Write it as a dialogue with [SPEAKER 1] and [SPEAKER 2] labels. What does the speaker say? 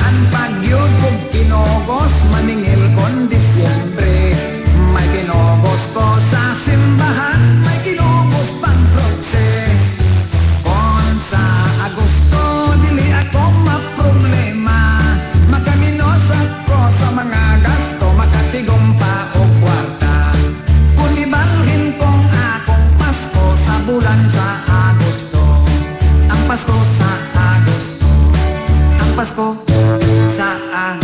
[SPEAKER 1] ang bagyo kong tinogos maningil kon Disyembre. May tinogos ko sa simbahan may tinogos pang prokse kon sa Agosto dili ako maproblema. Makaminos ako sa mga gasto makatigong pa o kwarta. Kung ibalhin kong akong Pasko sa bulan sa Agosto. Ang Pasko sa Agosto. Ang Pasko. a